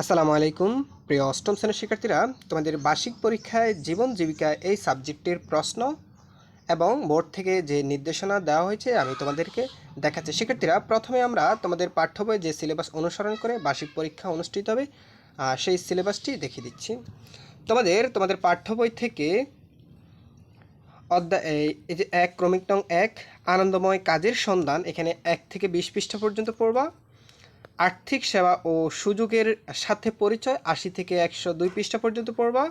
আসসালামু আলাইকুম। প্রিয় অষ্টম শ্রেণির শিক্ষার্থীরা, তোমাদের বার্ষিক পরীক্ষায় জীবন জীবিকা এই সাবজেক্টের প্রশ্ন এবং বোর্ড থেকে যে নির্দেশনা দেওয়া হয়েছে আমি তোমাদেরকে দেখাচ্ছি। শিক্ষার্থীরা, প্রথমে আমরা তোমাদের পাঠ্য বই যে সিলেবাস অনুসরণ করে বার্ষিক পরীক্ষা অনুষ্ঠিত হবে সেই সিলেবাসটি দেখিয়ে দিচ্ছি। তোমাদের তোমাদের পাঠ্য বই থেকে অধ্যায় এই যে এক, ক্রমিক নং এক, আনন্দময় কাজের সন্ধান, এখানে এক থেকে বিশ পৃষ্ঠা পর্যন্ত পড়বা। আর্থিক সেবা ও সুযোগের সাথে পরিচয় আশি থেকে একশো দুই পৃষ্ঠা পর্যন্ত পড়বা।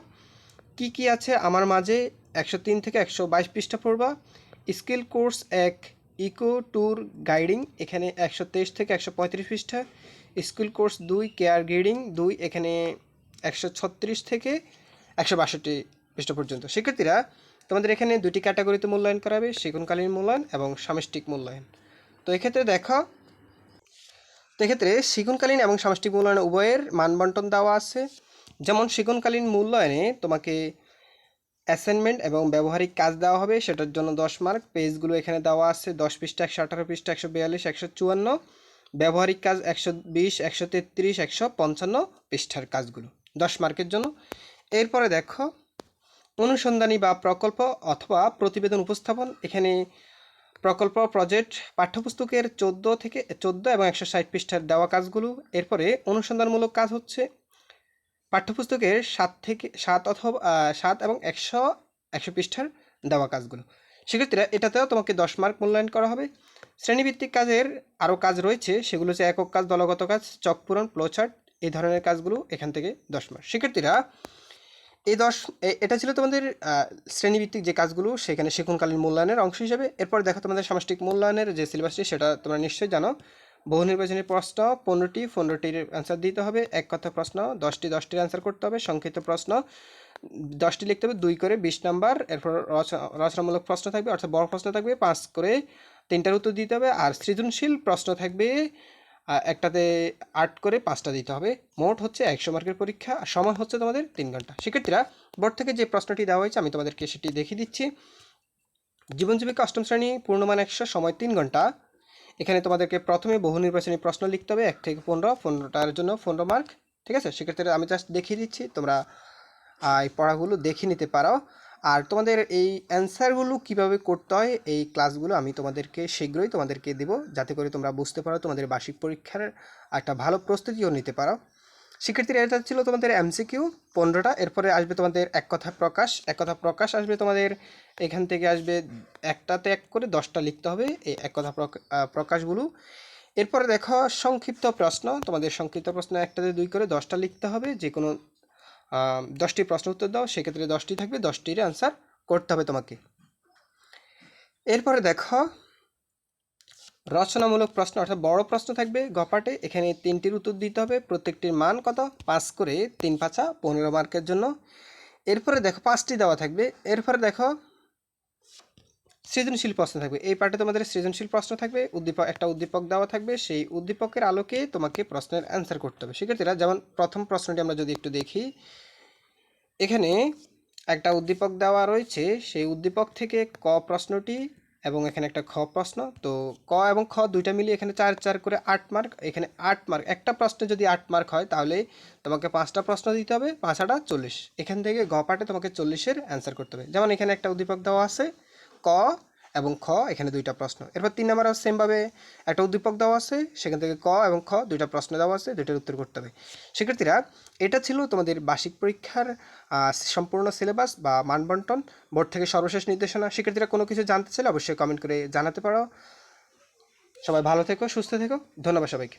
কি কি আছে আমার মাঝে? একশো তিন থেকে একশো বাইশ পৃষ্ঠা পড়বা। স্কিল কোর্স এক, ইকো ট্যুর গাইডিং, এখানে একশো তেইশ থেকে একশো পঁয়ত্রিশ পৃষ্ঠা। স্কিল কোর্স দুই, কেয়ার গাইডিং দুই, এখানে একশো ছত্রিশ থেকে একশো বাষট্টি পৃষ্ঠা পর্যন্ত। শিক্ষার্থীরা, তোমাদের এখানে দুটি ক্যাটাগরিতে মূল্যায়ন করাবে, সেগুনকালীন মূল্যায়ন এবং সামষ্টিক মূল্যায়ন। তো এক্ষেত্রে দেখো তো এক্ষেত্রে শিগুনকালীন এবং সামষ্টিক মূল্যায়ন উভয়ের মানবন্টন দেওয়া আছে। যেমন শিগুনকালীন মূল্যায়নে তোমাকে অ্যাসাইনমেন্ট এবং ব্যবহারিক কাজ দেওয়া হবে, সেটার জন্য দশ মার্ক পেজগুলো এখানে দেওয়া আছে, দশ পৃষ্ঠা, একশো আঠারো পৃষ্ঠা, একশো বিয়াল্লিশ, একশো চুয়ান্ন। ব্যবহারিক কাজ একশো বিশ, একশো তেত্রিশ, একশো পঞ্চান্ন পৃষ্ঠার কাজগুলো, দশ মার্কের জন্য। এরপরে দেখো, অনুসন্ধানী বা প্রকল্প অথবা প্রতিবেদন উপস্থাপন। এখানে প্রকল্প প্রজেক্ট পাঠ্যপুস্তকের চোদ্দ থেকে চোদ্দ এবং একশো ষাট পৃষ্ঠার দেওয়া কাজগুলো। এরপরে অনুসন্ধানমূলক কাজ হচ্ছে পাঠ্যপুস্তকের সাত থেকে সাত অথবা সাত এবং একশো একশো পৃষ্ঠার দেওয়া কাজগুলো। সেক্ষেত্রে এটাতেও তোমাকে দশ মার্ক মূল্যায়ন করা হবে। শ্রেণীভিত্তিক কাজের আরও কাজ রয়েছে, সেগুলো হচ্ছে একক কাজ, দলগত কাজ, চক পূরণ, ফ্লোচার্ট, এই ধরনের কাজগুলো এখান থেকে দশ মার্ক। শিক্ষার্থীরা এই দশ এটা ছিল তোমাদের শ্রেণীভিত্তিক যে কাজগুলো, সেখানে শিক্ষণকালীন মূল্যায়নের অংশ হিসেবে। এরপর দেখো তোমাদের সামষ্টিক মূল্যায়নের যে সিলেবাসটি সেটা তোমরা নিশ্চয়ই জানো। বহু নির্বাচনী প্রশ্ন, পনেরোটি, পনেরোটির অ্যান্সার দিতে হবে, এক কথা প্রশ্ন, দশটি, দশটির অ্যান্সার করতে হবে, সংক্ষিপ্ত প্রশ্ন। দশটি লিখতে হবে, দুই করে, বিশ নাম্বার, এরপর রচনা- রচনামূলক প্রশ্ন থাকবে, অর্থাৎ বড় প্রশ্ন থাকবে, পাঁচ করে তিনটার উত্তর দিতে হবে, আর সৃজনশীল প্রশ্ন থাকবে একটাতে আট করে পাঁচটা দিতে হবে। মোট হচ্ছে একশো মার্কের পরীক্ষা, আর সময় হচ্ছে তোমাদের তিন ঘণ্টা। শিক্ষার্থীরা, বোর্ড থেকে যে প্রশ্নটি দেওয়া হয়েছে, আমি তোমাদেরকে সেটি দেখিয়ে দিচ্ছি। জীবনজীবিকা অষ্টম শ্রেণি, পূর্ণমান একশো, সময় তিন ঘণ্টা। এখানে তোমাদেরকে প্রথমে বহু নির্বাচনী প্রশ্ন লিখতে হবে, এক থেকে পনেরো, পনেরোটার জন্য পনেরো মার্ক ঠিক আছে? সেক্ষেত্রে আমি জাস্ট দেখিয়ে দিচ্ছি, তোমরা এই পড়াগুলো দেখে নিতে পারো। আর তোমাদের এই অ্যান্সারগুলো কীভাবে করতে হয়, এই ক্লাসগুলো আমি তোমাদেরকে শীঘ্রই তোমাদেরকে দেবো। যাতে করে তোমরা বুঝতে পারো তোমাদের বার্ষিক পরীক্ষার একটা ভালো প্রস্তুতিও নিতে পারো। শিক্ষার্থীরা এটা ছিল তোমাদের এমসিকিউ পনেরোটা, এরপরে আসবে তোমাদের এক কথা প্রকাশ। এক কথা প্রকাশ আসবে তোমাদের, এখান থেকে আসবে একটাতে এক করে দশটা লিখতে হবে এই এক কথা প্রকাশগুলো। এরপরে দেখো সংক্ষিপ্ত প্রশ্ন, তোমাদের সংক্ষিপ্ত প্রশ্ন একটাতে দুই করে দশটা লিখতে হবে। যে কোনো দশটি প্রশ্ন উত্তর দাও, সেক্ষেত্রে দশটি থাকবে, দশটির অ্যান্সার করতে হবে তোমাকে। এরপরে দেখো, রচনামূলক প্রশ্ন, অর্থাৎ বড় প্রশ্ন থাকবে গপাটে, এখানে তিনটির উত্তর দিতে হবে, প্রত্যেকটির মান কত? পাঁচ করে তিন পাঁচা পনেরো মার্কের জন্য। এরপরে দেখো, পাঁচটি দেওয়া থাকবে। এরপরে দেখো সৃজনশীল প্রশ্ন থাকবে। এই পার্টে তোমাদের সৃজনশীল প্রশ্ন থাকবে, উদ্দীপক, একটা উদ্দীপক দেওয়া থাকবে, সেই উদ্দীপকের আলোকে তোমাকে প্রশ্নের অ্যান্সার করতে হবে। শিক্ষার্থীরা, যেমন প্রথম প্রশ্নটি আমরা যদি একটু দেখি, এখানে একটা উদ্দীপক দেওয়া রয়েছে, সেই উদ্দীপক থেকে ক প্রশ্নটি এবং এখানে একটা খ প্রশ্ন। তো ক এবং খ দুইটা মিলিয়ে এখানে চার চার করে আট মার্ক এখানে আট মার্ক একটা প্রশ্নে যদি আট মার্ক হয়, তাহলে তোমাকে পাঁচটা প্রশ্ন দিতে হবে, পাঁচ আটা চল্লিশ। এখান থেকে গ পার্টে তোমাকে চল্লিশের অ্যান্সার করতে হবে। যেমন এখানে একটা উদ্দীপক দেওয়া আছে ক এবং খ, এখানে দুইটা প্রশ্ন। এরপর তিন নম্বরও সেমভাবে একটা উদ্দীপক দেওয়া আছে, সেখান থেকে ক এবং খ, দুইটা প্রশ্ন দেওয়া আছে, দুইটার উত্তর করতে হবে। শিক্ষার্থীরা, এটা ছিল তোমাদের বার্ষিক পরীক্ষার সম্পূর্ণ সিলেবাস বা মানবন্টন, বোর্ড থেকে সর্বশেষ নির্দেশনা। শিক্ষার্থীরা কোনো কিছু জানতে চাইলে অবশ্যই কমেন্ট করে জানাতে পারো। সবাই ভালো থেকো, সুস্থ থেকো। ধন্যবাদ সবাইকে।